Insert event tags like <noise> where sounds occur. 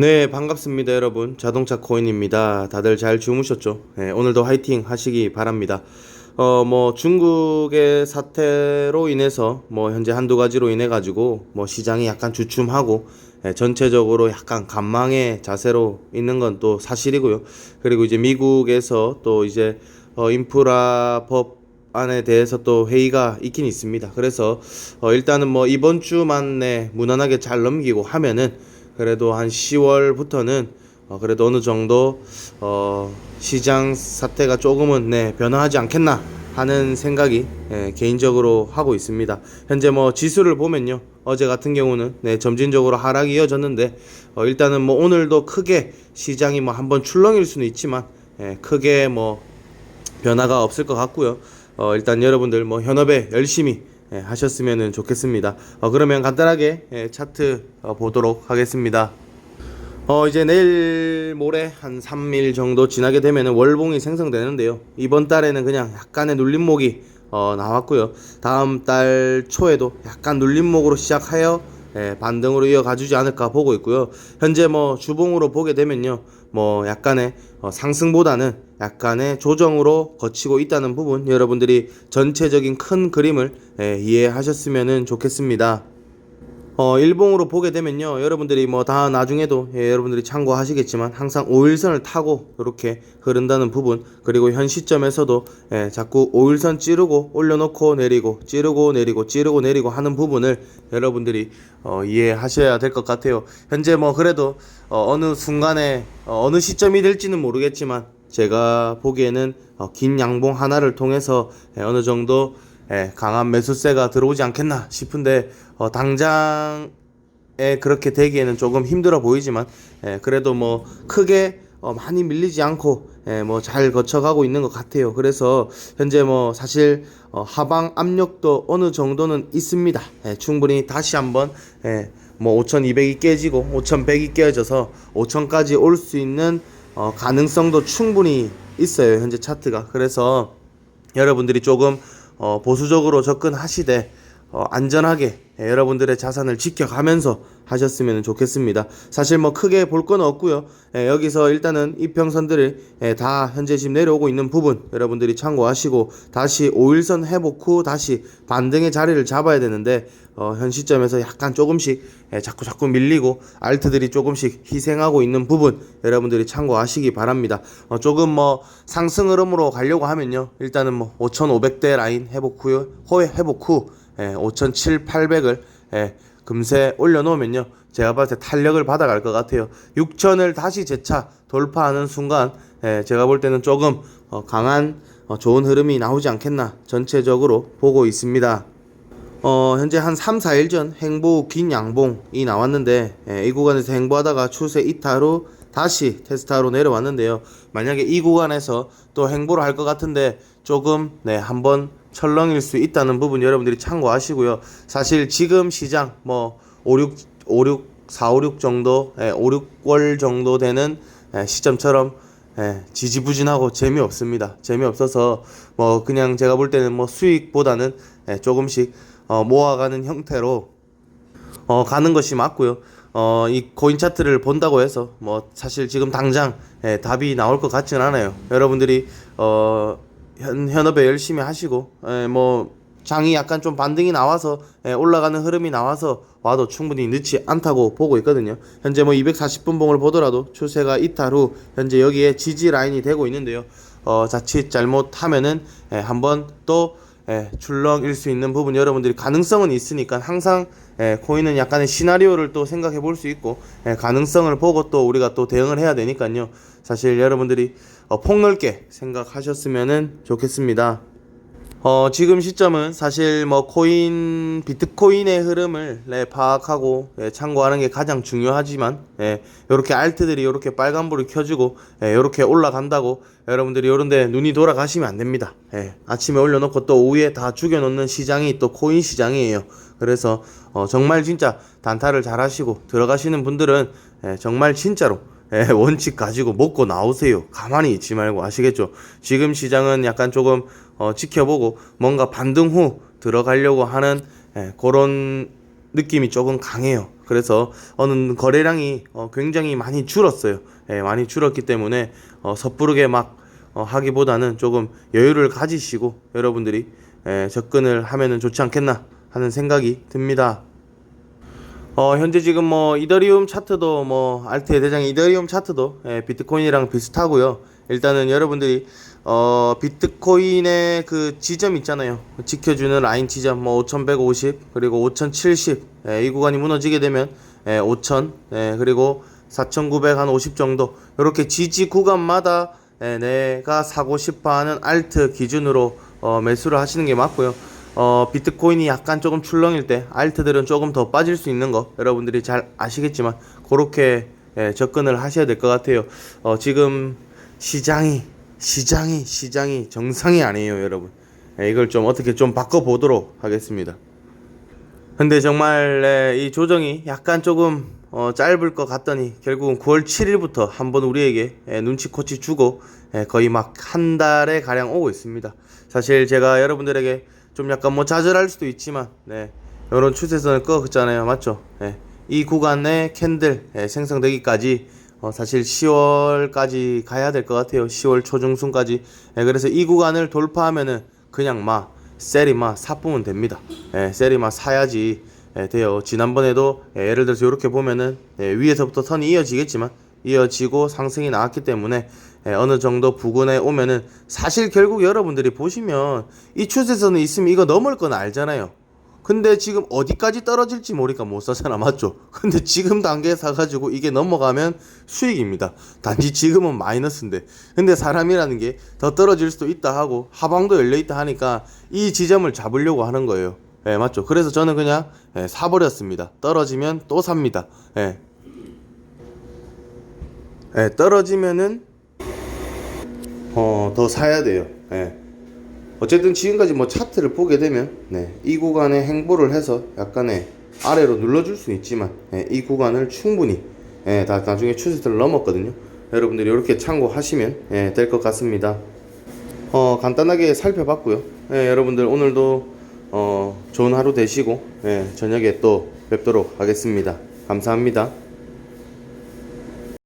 네, 반갑습니다, 여러분. 자동차 코인입니다. 다들 잘 주무셨죠? 네, 오늘도 화이팅 하시기 바랍니다. 어, 뭐, 중국의 사태로 인해서, 뭐, 현재 한두 가지로 인해가지고, 뭐, 시장이 약간 주춤하고, 예, 전체적으로 약간 간망의 자세로 있는 건 또 사실이고요. 그리고 이제 미국에서 또 이제, 어, 인프라 법 안에 대해서 또 회의가 있긴 있습니다. 그래서, 어, 일단은 뭐, 이번 주만 내 무난하게 잘 넘기고 하면은, 그래도 한 10월부터는 어, 그래도 어느 정도 어, 시장 사태가 조금은 네, 변화하지 않겠나 하는 생각이 예, 개인적으로 하고 있습니다. 현재 뭐 지수를 보면요. 어제 같은 경우는 네, 점진적으로 하락이 이어졌는데 어, 일단은 뭐 오늘도 크게 시장이 뭐 한번 출렁일 수는 있지만 예, 크게 뭐 변화가 없을 것 같고요. 어, 일단 여러분들 뭐 현업에 열심히 예, 하셨으면 좋겠습니다. 어, 그러면 간단하게 예, 차트 어, 보도록 하겠습니다. 어, 이제 내일 모레 한 3일 정도 지나게 되면 월봉이 생성되는데요. 이번 달에는 그냥 약간의 눌림목이 어, 나왔고요. 다음 달 초에도 약간 눌림목으로 시작하여 예, 반등으로 이어가주지 않을까 보고 있고요. 현재 뭐 주봉으로 보게 되면요. 뭐 약간의 어, 상승보다는 약간의 조정으로 거치고 있다는 부분 여러분들이 전체적인 큰 그림을 예, 이해하셨으면 좋겠습니다. 어, 일봉으로 보게 되면요. 여러분들이 뭐 다 나중에도 예, 여러분들이 참고하시겠지만 항상 5일선을 타고 이렇게 흐른다는 부분 그리고 현 시점에서도 예, 자꾸 5일선 찌르고 올려놓고 내리고 찌르고 내리고 찌르고 내리고 하는 부분을 여러분들이 어, 이해하셔야 될 것 같아요. 현재 뭐 그래도 어, 어느 순간에 어, 어느 시점이 될지는 모르겠지만 제가 보기에는 어, 긴 양봉 하나를 통해서 예, 어느 정도 예, 강한 매수세가 들어오지 않겠나 싶은데 어, 당장에 그렇게 되기에는 조금 힘들어 보이지만 예, 그래도 뭐 크게 어, 많이 밀리지 않고 예, 뭐잘 거쳐가고 있는 것 같아요. 그래서 현재 뭐 사실 어, 하방 압력도 어느 정도는 있습니다. 예, 충분히 다시 한번 예, 뭐 5,200이 깨지고 5,100이 깨져서 5,000까지 올 수 있는 어, 가능성도 충분히 있어요. 현재 차트가. 그래서 여러분들이 조금 어, 보수적으로 접근하시되 어, 안전하게 예, 여러분들의 자산을 지켜가면서 하셨으면 좋겠습니다. 사실 뭐 크게 볼 건 없고요. 예, 여기서 일단은 이평선들을 예, 다 현재 지금 내려오고 있는 부분 여러분들이 참고하시고 다시 5일선 회복 후 다시 반등의 자리를 잡아야 되는데 어, 현 시점에서 약간 조금씩 예, 자꾸 자꾸 밀리고 알트들이 조금씩 희생하고 있는 부분 여러분들이 참고하시기 바랍니다. 어, 조금 뭐 상승 흐름으로 가려고 하면요. 일단은 뭐 5,500대 라인 회복 후 호에 회복 후 예, 5,700, 800을 예, 금세 올려놓으면요. 제가 봤을 때 탄력을 받아갈 것 같아요. 6천을 다시 재차 돌파하는 순간 예, 제가 볼 때는 조금 어, 강한 어, 좋은 흐름이 나오지 않겠나 전체적으로 보고 있습니다. 어, 현재 한 3, 4일 전 행보 긴 양봉이 나왔는데 예, 이 구간에서 행보하다가 추세 후 다시 테스트하러 내려왔는데요. 만약에 이 구간에서 또 행보를 할 것 같은데 조금 네, 한번 철렁일 수 있다는 부분 여러분들이 참고하시고요. 사실 지금 시장 뭐 5, 6, 5, 6, 4, 5, 6 정도, 예, 5, 6월 정도 되는 예, 시점처럼 예, 지지부진하고 재미없습니다. 재미없어서 뭐 그냥 제가 볼 때는 뭐 수익보다는 예, 조금씩 어, 모아가는 형태로 어, 가는 것이 맞고요. 어, 이 코인 차트를 본다고 해서 뭐 사실 지금 당장 예, 답이 나올 것 같지는 않아요. 여러분들이 어, 현, 현업에 열심히 하시고 예, 뭐 장이 약간 좀 반등이 나와서 예, 올라가는 흐름이 나와서 와도 충분히 늦지 않다고 보고 있거든요. 현재 뭐 240분 봉을 보더라도 추세가 이탈 후 현재 여기에 지지 라인이 되고 있는데요. 어, 자칫 잘못하면은 예, 한번 또 예, 출렁일 수 있는 부분 여러분들이 가능성은 있으니까 항상 예, 코인은 약간의 시나리오를 또 생각해 볼 수 있고 예, 가능성을 보고 또 우리가 또 대응을 해야 되니까요. 사실 여러분들이 어, 폭넓게 생각하셨으면 좋겠습니다. 어, 지금 시점은 사실 뭐 코인 비트코인의 흐름을 네, 파악하고 예, 참고하는 게 가장 중요하지만 예, 요렇게 알트들이 요렇게 빨간불을 켜주고 예, 요렇게 올라간다고 여러분들이 요런데 눈이 돌아가시면 안 됩니다. 예, 아침에 올려놓고 또 오후에 다 죽여놓는 시장이 또 코인 시장이에요. 그래서 어, 정말 진짜 단타를 잘 하시고 들어가시는 분들은 예, 정말 진짜로 예, 원칙 가지고 먹고 나오세요. 가만히 있지 말고 아시겠죠? 지금 시장은 약간 조금 어, 지켜보고 뭔가 반등 후 들어가려고 하는 예, 그런 느낌이 조금 강해요. 그래서 어느 거래량이 어, 굉장히 많이 줄었어요. 예, 많이 줄었기 때문에 어, 섣부르게 막 어, 하기보다는 조금 여유를 가지시고 여러분들이 예, 접근을 하면은 좋지 않겠나 하는 생각이 듭니다. 어, 현재 지금 뭐 이더리움 차트도 뭐 알트의 대장 이더리움 차트도 예, 비트코인이랑 비슷하고요. 일단은 여러분들이 어, 비트코인의 그 지점 있잖아요. 지켜주는 라인 지점 뭐 5150 그리고 5070 예, 이 구간이 무너지게 되면 예, 5000 예, 그리고 4950 정도 이렇게 지지 구간마다 예, 내가 사고 싶어 하는 알트 기준으로 어, 매수를 하시는 게 맞고요. 어, 비트코인이 약간 조금 출렁일 때 알트들은 조금 더 빠질 수 있는 거 여러분들이 잘 아시겠지만 그렇게 예, 접근을 하셔야 될 것 같아요. 어, 지금 시장이 시장이 시장이 정상이 아니에요, 여러분. 예, 이걸 좀 어떻게 좀 바꿔 보도록 하겠습니다. 근데 정말 네, 이 조정이 약간 조금 어, 짧을 것 같더니 결국은 9월 7일부터 한번 우리에게 예, 눈치코치 주고 예, 거의 막 한 달에 가량 오고 있습니다. 사실 제가 여러분들에게 좀 약간 뭐 좌절할 수도 있지만 네, 이런 추세선을 끄었잖아요, 맞죠? 예, 이 구간의 캔들 예, 생성되기까지 어, 사실 10월까지 가야 될 것 같아요. 10월 초중순까지. 예, 그래서 이 구간을 돌파하면은 그냥 막 세리마 사보면 됩니다. 예, 세리마 사야지 예, 돼요. 지난번에도 예, 예를 들어서 이렇게 보면은 예, 위에서부터 선이 이어지겠지만 이어지고 상승이 나왔기 때문에 예, 어느 정도 부근에 오면은 사실 결국 여러분들이 보시면 이 추세선은 있으면 이거 넘을 건 알잖아요. 근데 지금 어디까지 떨어질지 모르니까 못 사잖아 맞죠? <laughs> 근데 지금 단계에 사가지고 이게 넘어가면 수익입니다 단지 지금은 마이너스인데 근데 사람이라는 게 더 떨어질 수도 있다 하고 하방도 열려있다 하니까 이 지점을 잡으려고 하는 거예요 예 맞죠? 그래서 저는 그냥 예, 사버렸습니다 떨어지면 또 삽니다 예. 예, 떨어지면은 어, 더 사야 돼요 예. 어쨌든 지금까지 뭐 차트를 보게 되면 네, 이 구간에 행보를 해서 약간의 아래로 눌러줄 수 있지만 네, 이 구간을 충분히 예, 다 나중에 추세를 넘었거든요. 여러분들이 이렇게 참고하시면 예, 될것 같습니다. 어, 간단하게 살펴봤고요. 예, 여러분들 오늘도 어, 좋은 하루 되시고 예, 저녁에 또 뵙도록 하겠습니다. 감사합니다.